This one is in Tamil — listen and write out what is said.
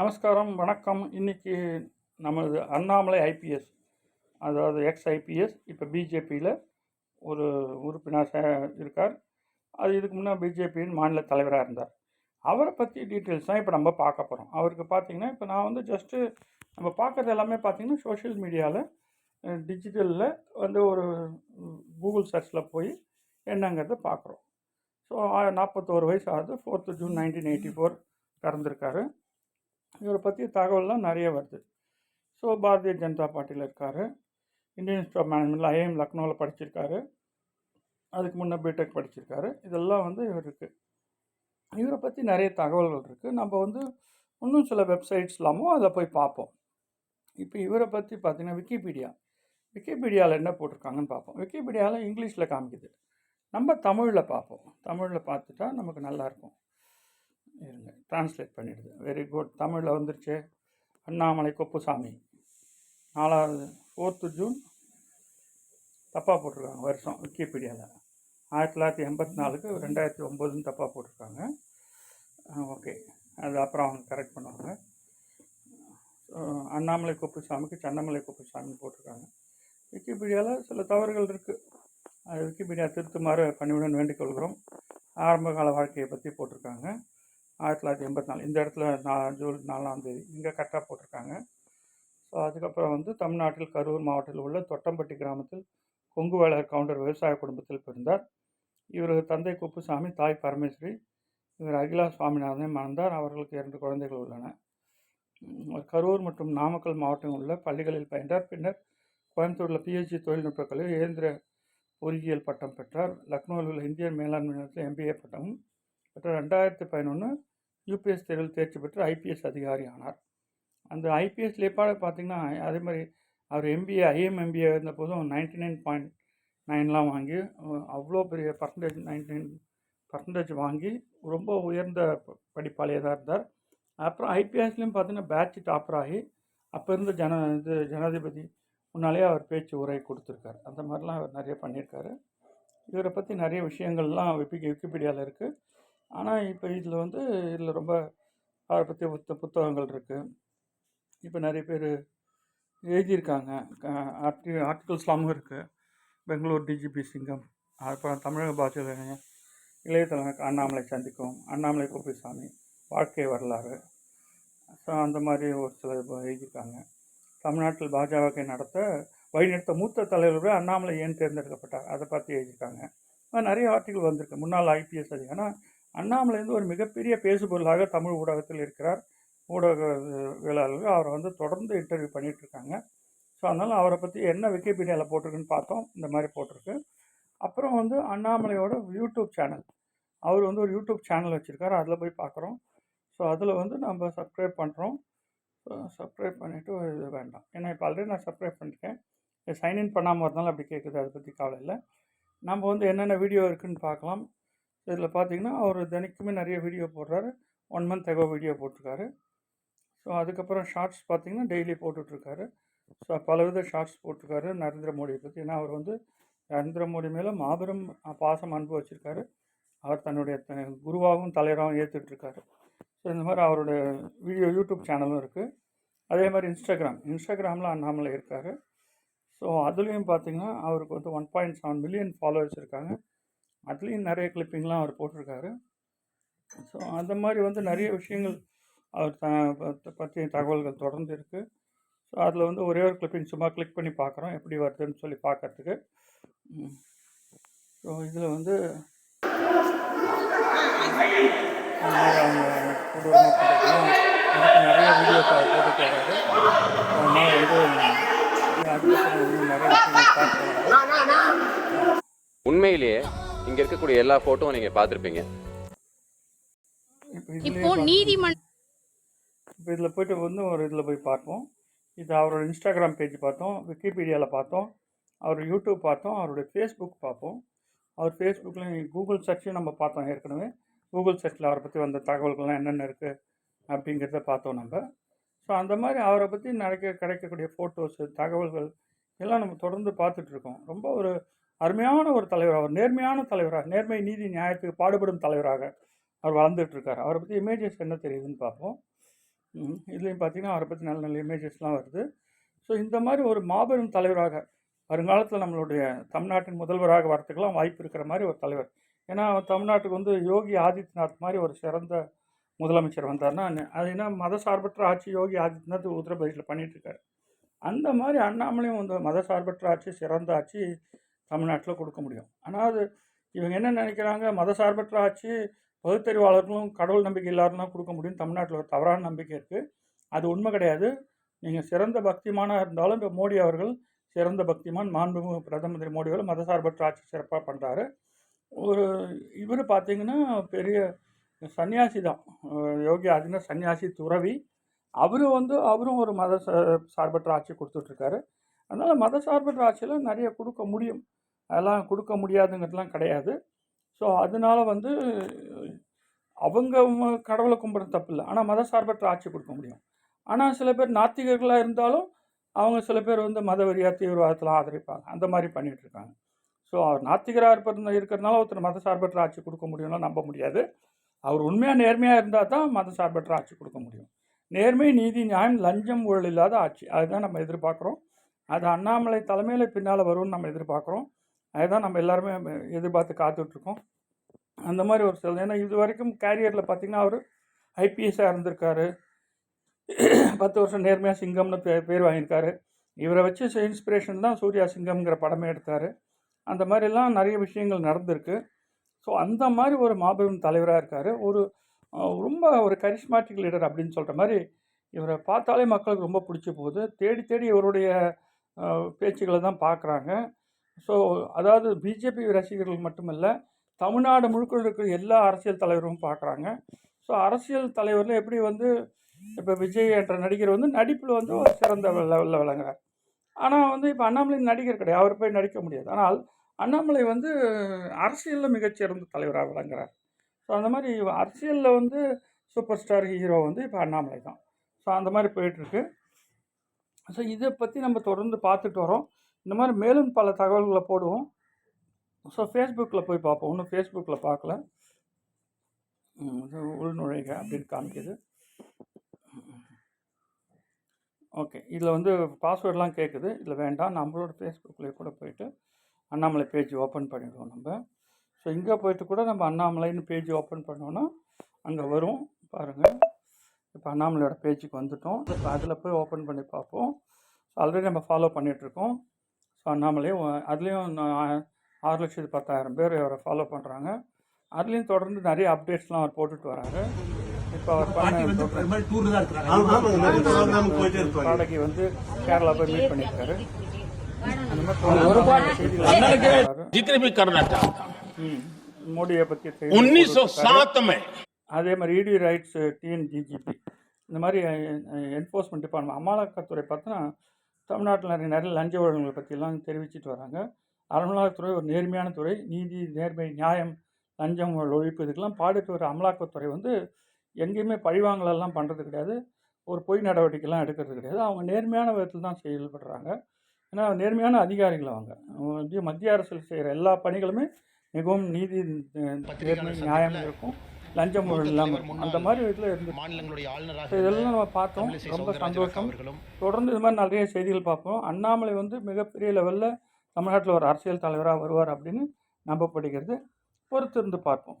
நமஸ்காரம் வணக்கம். இன்னைக்கு நமது அண்ணாமலை ஐபிஎஸ் அதாவது எக்ஸ் ஐபிஎஸ் இப்போ பிஜேபியில் ஒரு உறுப்பினர் ச- இருக்கார். அது இதுக்கு முன்னே பிஜேபியின் மாநில தலைவராக இருந்தார். அவரை பற்றி டீட்டெயில்ஸ் தான் இப்போ நம்ம பார்க்க போகிறோம் அவருக்கு பார்த்தீங்கன்னா இப்போ நான் வந்து ஜஸ்ட்டு நம்ம பார்க்குறது எல்லாமே பார்த்தீங்கன்னா சோஷியல் மீடியாவில் டிஜிட்டலில் வந்து ஒரு கூகுள் சர்ச்சில் போய் என்னங்கிறத பார்க்குறோம் ஸோ நாற்பத்தோரு வயசு ஆகுது. Fourth June nineteen eighty four பிறந்திருக்காரு. இவரை பற்றி தகவல்லாம் நிறைய வருது. ஸோ பாரதிய ஜனதா பார்ட்டியில் இருக்கார். இந்தியன் இன்ஸ்டியூட் ஆஃப் மேனேஜ்மெண்ட்டில் ஐஎம் லக்னோவில் படிச்சிருக்காரு. அதுக்கு முன்னே பிடெக் படிச்சிருக்காரு. இதெல்லாம் வந்து இவருக்கு இவரை பற்றி நிறைய தகவல்கள் இருக்குது நம்ம வந்து இன்னும் சில வெப்சைட்ஸ் இல்லாமல் அதை போய் பார்ப்போம். இப்போ இவரை பற்றி பார்த்தீங்கன்னா விக்கிபீடியா விக்கிபீடியாவில் என்ன போட்டிருக்காங்கன்னு பார்ப்போம். விக்கிபீடியாவில் இங்கிலீஷில் காமிக்குது. நம்ம தமிழில் பார்ப்போம். தமிழில் பார்த்துட்டா நமக்கு நல்லாயிருக்கும் இருங்க. ட்ரான்ஸ்லேட் பண்ணிடுது. வெரி குட் தமிழில் வந்துருச்சு. அண்ணாமலை கொப்புசாமி. நாலாவது ஃபோர்த்து ஜூன் தப்பாக போட்டிருக்காங்க வருஷம் விக்கிபீடியாவில் ஆயிரத்தி தொள்ளாயிரத்தி எண்பத்தி நாலுக்கு ரெண்டாயிரத்தி ஒம்போதுன்னு தப்பாக போட்டிருக்காங்க. ஓகே. அது அப்புறம் அவங்க கரெக்ட் பண்ணுவாங்க. அண்ணாமலை குப்புசாமிக்கு சன்னமலை குப்புசாமின்னு போட்டிருக்காங்க. விக்கிபீடியாவில் சில தவறுகள் இருக்குது அது விக்கிபீடியா திருத்துமாறு பணிவுடன் வேண்டிக் கொள்கிறோம். ஆரம்ப கால வாழ்க்கையை பற்றி போட்டிருக்காங்க. ஆயிரத்தி தொள்ளாயிரத்தி எண்பத்தி நாலு. இந்த இடத்துல நான் ஜூன் நாலாம் தேதி. இங்கே கரெக்டாக போட்டிருக்காங்க. ஸோ அதுக்கப்புறம் வந்து தமிழ்நாட்டில் கரூர் மாவட்டத்தில் உள்ள தொட்டம்பட்டி கிராமத்தில் கொங்கு வேளர் கவுண்டர் விவசாய குடும்பத்தில் பிறந்தார். இவரது தந்தை குப்புசாமி தாய் பரமேஸ்வரி இவர் அகிலா சுவாமிநாதனை மணந்தார். அவர்களுக்கு இரண்டு குழந்தைகள் உள்ளன. கரூர் மற்றும் நாமக்கல் மாவட்டம் உள்ள பள்ளிகளில் பயின்றார். பின்னர் கோயம்புத்தூரில் பிஹெச்டி தொழில்நுட்ப கல்லூரி இயந்திர பொறியியல் பட்டம் பெற்றார். லக்னோவில் உள்ள இந்தியன் மேலாண்மை நிலையத்தில் எம்பிஏ பட்டமும் பெற்றார். ரெண்டாயிரத்தி பதினொன்று யூபிஎஸ் தேர்வில் தேர்ச்சி பெற்று ஐபிஎஸ் அதிகாரி ஆனார் அந்த ஐபிஎஸ் பாட பார்த்திங்கன்னா அதே மாதிரி அவர் எம்பிஏ ஐஎம் எம்பிஏ இருந்த போதும் நைன்டி நைன் பாயிண்ட் நைன்லாம் வாங்கி அவ்வளோ பெரிய பர்சன்டேஜ் நைன்டி நைன் பர்சன்டேஜ் வாங்கி ரொம்ப உயர்ந்த ப- படிப்பாளியாக தான் இருந்தார். அப்புறம் ஐபிஎஸ்லேயும் பார்த்தீங்கன்னா பேட்ச் டாப்பர் ஆகி அப்போ இருந்த ஜன இது ஜனாதிபதி முன்னாலே அவர் பேச்சு உரை கொடுத்துருக்காரு. அந்த மாதிரிலாம் அவர் நிறைய பண்ணியிருக்காரு. இவரை பற்றி நிறைய விஷயங்கள்லாம் விக்கி விக்கிபீடியாவில் இருக்குது ஆனால் இப்போ இதில் வந்து இதில் ரொம்ப அவரை பற்றி புத்த புத்தகங்கள் இருக்குது இப்போ நிறைய பேர் எழுதியிருக்காங்க. ஆர்டி ஆர்டிகல்ஸ்லாமும் இருக்குது பெங்களூர் டிஜிபி சிங்கம் அப்புறம் தமிழக பாஷையில் இளைய தலைவர் அண்ணாமலை சந்திக்கும் அண்ணாமலை கோபிசாமி வாழ்க்கை வரலாறு. ஸோ அந்த மாதிரி ஒரு சில இப்போ எழுதியிருக்காங்க. தமிழ்நாட்டில் பாஜகவை நடத்த வழிநடத்த மூத்த தலைவர்கள் அண்ணாமலை ஏன் தேர்ந்தெடுக்கப்பட்டார்? அதை பற்றி எழுதியிருக்காங்க. நிறைய ஆர்டிகள் வந்திருக்கு. முன்னாள் ஐபிஎஸ் அதிகாரம் அண்ணாமலை வந்து ஒரு மிகப்பெரிய பேசுபொருளாக தமிழ் ஊடகத்தில் இருக்கிறார். ஊடகவியலாளர்கள் அவரை வந்து தொடர்ந்து இன்டர்வியூ பண்ணிட்டு இருக்காங்க. ஸோ அதனால் அவரை பற்றி என்ன விக்கிபீடியாவில் போட்டிருக்குன்னு பார்த்தோம். இந்த மாதிரி போட்டிருக்கு. அப்புறம் வந்து அண்ணாமலையோட யூடியூப் சேனல் அவர் வந்து ஒரு யூடியூப் சேனல் வச்சுருக்காரு. அதில் போய் பார்க்குறோம். ஸோ அதில் வந்து நம்ம சப்ஸ்கிரைப் பண்ணுறோம் சப்ஸ்கிரைப் பண்ணிவிட்டு இது வேண்டாம். ஏன்னா இப்போ ஆல்ரெடி நான் சப்ஸ்கிரைப் பண்ணிட்டேன். சைன்இன் பண்ணாமல் இருந்தாலும் அப்படி கேட்குது அதை பற்றி கவலை இல்லை. நம்ம வந்து என்னென்ன வீடியோ இருக்குதுன்னு பார்க்கலாம். இதில் பார்த்தீங்கன்னா அவர் தினைக்குமே நிறைய வீடியோ போடுறாரு. ஒன் மந்த் எகோ வீடியோ போட்டிருக்காரு. ஸோ அதுக்கப்புறம் ஷார்ட்ஸ் பார்த்தீங்கன்னா டெய்லி போட்டுட்ருக்காரு. ஸோ பலவித ஷார்ட்ஸ் போட்டிருக்காரு நரேந்திர மோடியை பற்றி ஏன்னா அவர் வந்து நரேந்திர மோடி மேலே மாபெரும் பாசம் அன்பு வச்சுருக்காரு. அவர் தன்னுடைய த- குருவாகவும் தலைவராகவும் ஏற்றுட்ருக்காரு ஸோ இந்த மாதிரி அவரோட வீடியோ யூடியூப் சேனலும் இருக்குது அதே மாதிரி இன்ஸ்டாகிராம் இன்ஸ்டாகிராமில் அண்ணாமலை இருக்கார். ஸோ அதுலேயும் பார்த்தீங்கன்னா அவருக்கு வந்து one point seven million followers இருக்காங்க. அதுலேயும் நிறைய கிளிப்பிங்லாம் அவர் போட்டிருக்காரு. ஸோ அந்த மாதிரி வந்து நிறைய விஷயங்கள் அவர் த பற்றிய தகவல்கள் தொடர்ந்து இருக்குது ஸோ அதில் வந்து ஒரே ஒரு கிளிப்பிங் சும்மா கிளிக் பண்ணி பார்க்குறோம் எப்படி வருதுன்னு சொல்லி பார்க்கறதுக்கு ஸோ இதில் வந்து நிறைய வீடியோ போட்டு போகிறாரு அதனால் வந்து நிறைய விஷயங்கள் பார்க்குறாங்க உண்மையிலேயே இங்க இருக்கக்கூடிய எல்லா போட்டோவும் நீங்க பார்த்திருப்பீங்க. இப்போ நீதிமன்ற இப்போ இதில் போயிட்டு வந்து ஒரு இதில் போய் பார்ப்போம் இது அவரோட இன்ஸ்டாகிராம் பேஜ் பார்த்தோம் விக்கிபீடியாவில் பார்த்தோம் அவர் யூடியூப் பார்த்தோம் அவருடைய ஃபேஸ்புக் பார்ப்போம். அவர் ஃபேஸ்புக்கில் கூகுள் சர்ச்சையும் நம்ம பார்த்தோம் ஏற்கனவே. கூகுள் சர்ச்சில் அவரை பற்றி வந்த தகவல்கள்லாம் என்னென்ன இருக்குது அப்படிங்கிறத பார்த்தோம் நம்ம. ஸோ அந்த மாதிரி அவரை பற்றி நிறைய கிடைக்கக்கூடிய ஃபோட்டோஸு தகவல்கள் எல்லாம் நம்ம தொடர்ந்து பார்த்துட்ருக்கோம் ரொம்ப ஒரு அருமையான ஒரு தலைவர் அவர் நேர்மையான தலைவராக நேர்மை நீதி நியாயத்துக்கு பாடுபடும் தலைவராக அவர் வளர்ந்துட்டுருக்கார் அவரை பற்றி இமேஜஸ் என்ன தெரியுதுன்னு பார்ப்போம். இதுலேயும் பார்த்தீங்கன்னா அவரை பற்றி நல்ல நல்ல இமேஜஸ்லாம் வருது. ஸோ இந்த மாதிரி ஒரு மாபெரும் தலைவராக வருங்காலத்தில் நம்மளுடைய தமிழ்நாட்டின் முதல்வராக வரத்துக்கெல்லாம் வாய்ப்பு இருக்கிற மாதிரி ஒரு தலைவர். ஏன்னா தமிழ்நாட்டுக்கு வந்து யோகி ஆதித்யநாத் மாதிரி ஒரு சிறந்த முதலமைச்சர் வந்தார்னா அது என்ன மத சார்பற்ற ஆட்சி யோகி ஆதித்யநாத் உத்தரப்பிரதேசில் பண்ணிகிட்டு இருக்காரு. அந்த மாதிரி அண்ணாமலையும் வந்து மத சார்பற்ற ஆட்சி சிறந்த ஆட்சி தமிழ்நாட்டில் கொடுக்க முடியும். ஆனால் அது இவங்க என்ன நினைக்கிறாங்க? மத சார்பற்ற ஆட்சி பகுத்தறிவாளர்களும் கடவுள் நம்பிக்கை இல்லாதலாம் கொடுக்க முடியும். தமிழ்நாட்டில் ஒரு தவறான நம்பிக்கை இருக்குது அது உண்மை கிடையாது. நீங்கள் சிறந்த பக்திமானாக இருந்தாலும் இப்போ மோடி அவர்கள் சிறந்த பக்திமான் மாண்புமிகு பிரதம மந்திரி மோடி அவர்கள் மதசார்பற்ற ஆட்சி சிறப்பாக பண்ணுறாரு ஒரு இவர் பார்த்தீங்கன்னா பெரிய சன்னியாசி தான். யோகி ஆதினா சன்னியாசி துறவி. அவரும் வந்து அவரும் ஒரு மத சார்பற்ற ஆட்சி கொடுத்துட்ருக்காரு அதனால் மத சார்பற்ற ஆட்சியில் நிறைய கொடுக்க முடியும். அதெல்லாம் கொடுக்க முடியாதுங்கிறதுலாம் கிடையாது. ஸோ அதனால வந்து அவங்க கடவுளை கும்பிட்றது தப்பு இல்லை ஆனால் மத சார்பற்ற ஆட்சி கொடுக்க முடியும். ஆனால் சில பேர் நாத்திகர்களாக இருந்தாலும் அவங்க சில பேர் வந்து மத தீவிரவாதத்தில் ஆதரிப்பாங்க. அந்த மாதிரி பண்ணிகிட்ருக்காங்க இருக்காங்க. ஸோ அவர் நாத்திகராக இருப்பது இருக்கிறதுனால ஒருத்தர் மத சார்பற்ற ஆட்சி கொடுக்க முடியும்னா நம்ப முடியாது. அவர் உண்மையாக நேர்மையாக இருந்தால் தான் மத சார்பற்ற ஆட்சி கொடுக்க முடியும். நேர்மை நீதி நியாயம் லஞ்சம் ஊழல் இல்லாத ஆட்சி. அதுதான் நம்ம எதிர்பார்க்குறோம். அது அண்ணாமலை தலைமையில் பின்னால் வரும்னு நம்ம எதிர்பார்க்குறோம். அதுதான் நம்ம எல்லாருமே எதிர்பார்த்து காத்துட்ருக்கோம். அந்த மாதிரி ஒரு சில ஏன்னா இது வரைக்கும் கேரியரில் பார்த்திங்கன்னா அவர் ஐபிஎஸ்ஸாக இருந்திருக்காரு. பத்து வருஷம் நேர்மையாக சிங்கம்னு பே பேர் வாங்கியிருக்காரு. இவரை வச்சு இன்ஸ்பிரேஷன் தான் சூர்யா சிங்கம்ங்கிற படமே எடுத்தார். அந்த மாதிரிலாம் நிறைய விஷயங்கள் நடந்திருக்கு. ஸோ அந்த மாதிரி ஒரு மாபெரும் தலைவராக இருக்கார். ஒரு ரொம்ப ஒரு கரிஷ்மாட்டிக் லீடர் அப்படின்னு சொல்கிற மாதிரி இவரை பார்த்தாலே மக்களுக்கு ரொம்ப பிடிச்சி போகுது. தேடி தேடி இவருடைய பேச்சுக்களை தான் பார்க்குறாங்க ஸோ அதாவது பிஜேபி ரசிகர்கள் மட்டுமல்ல தமிழ்நாடு முழுக்க இருக்கிற எல்லா அரசியல் தலைவரும் பார்க்குறாங்க. ஸோ அரசியல் தலைவரில் எப்படி வந்து இப்போ விஜய் என்ற நடிகர் வந்து நடிப்பில் வந்து ஒரு சிறந்த லெவலில் விளங்குறார். ஆனால் வந்து இப்போ அண்ணாமலை நடிகர் கிடையாது. அவர் போய் நடிக்க முடியாது. ஆனால் அண்ணாமலை வந்து அரசியலில் மிகச்சிறந்த தலைவராக விளங்குறார். ஸோ அந்த மாதிரி அரசியலில் வந்து சூப்பர் ஸ்டார் ஹீரோ வந்து இப்போ அண்ணாமலை தான். ஸோ அந்த மாதிரி போயிட்டுருக்கு ஸோ இதை பற்றி நம்ம தொடர்ந்து பார்த்துட்டு வரோம். இந்த மாதிரி மேலும் பல தகவல்களை போடுவோம். ஸோ ஃபேஸ்புக்கில் போய் பார்ப்போம். இன்னும் ஃபேஸ்புக்கில் பார்க்கல. இது உள்நுழைக அப்படின்னு காமிக்குது. ஓகே இதில் வந்து பாஸ்வேர்டெலாம் கேட்குது இதில் வேண்டாம். நம்மளோட ஃபேஸ்புக்கில் கூட போயிட்டு அண்ணாமலை பேஜ் ஓப்பன் பண்ணிவிடுவோம் நம்ம. ஸோ இங்கே போயிட்டு கூட நம்ம அண்ணாமலைன்னு பேஜ் ஓப்பன் பண்ணோன்னா அங்கே வரும். பாருங்கள் இப்போ அண்ணாமலையோட பேஜுக்கு வந்துட்டோம். இப்போ அதில் போய் ஓப்பன் பண்ணி பார்ப்போம். ஸோ ஆல்ரெடி நம்ம ஃபாலோ பண்ணிகிட்ருக்கோம் ஸோ அண்ணாமலையும் அதுலேயும் நான் ஆறு லட்சத்து பத்தாயிரம் பேர் அவரை ஃபாலோ பண்ணுறாங்க அதுலேயும் தொடர்ந்து நிறைய அப்டேட்ஸ்லாம் அவர் போட்டுட்டு வராரு இப்போ அவர் பண்ண டூர் தான் இருக்கிறாங்க ஆமா ஆமாங்க நிறைய ப்ரோக்ராம் போயிட்டே இருப்பாங்க பாடகி வந்து கேரளா போய் மீட் பண்ணியிருக்காரு அந்த மாதிரி தொடர்ந்து செய்திகள் சொல்றாரு. जिक्र भी करना चाहता हूं ம். மோடியை பற்றி 1907 में அதே மாதிரி இடி ரைட்ஸ் டிஎன்ஜிஜிபி இந்த மாதிரி என்ஃபோர்ஸ்மெண்ட் டிபார்ட்மெண்ட் அமலாக்கத்துறை பார்த்தோன்னா தமிழ்நாட்டில் நிறைய நிறைய லஞ்ச ஊழல்களை பற்றிலாம் தெரிவிச்சிட்டு வராங்க. அமலாக்கத்துறை ஒரு நேர்மையான துறை. நீதி நேர்மை நியாயம் லஞ்சம் ஒழிப்பு இதுக்கெல்லாம் பாடிட்டு வர அமலாக்கத்துறை வந்து எங்கேயுமே பழிவாங்கலெல்லாம் பண்ணுறது கிடையாது. ஒரு பொய் நடவடிக்கைலாம் எடுக்கிறது கிடையாது. அவங்க நேர்மையான விதத்தில் தான் செயல்படுறாங்க. ஏன்னா நேர்மையான அதிகாரிகள் அவங்க. அவங்க வந்து மத்திய அரசில் செய்கிற எல்லா பணிகளுமே மிகவும் நீதி நியாயம் இருக்கும். லஞ்சம் ஊழல் இல்லாமல். அந்த மாதிரி இதில் இருந்து மாநிலங்களுடைய ஆளுநராக இதெல்லாம் நம்ம பார்த்தோம். ரொம்ப சந்தோஷம். தொடர்ந்து இது மாதிரி நிறைய செய்திகள் பார்ப்போம். அண்ணாமலை வந்து மிகப்பெரிய லெவலில் தமிழ்நாட்டில் ஒரு அரசியல் தலைவராக வருவார் அப்படின்னு நம்பப்படுகிறது. பொறுத்திருந்து பார்ப்போம்.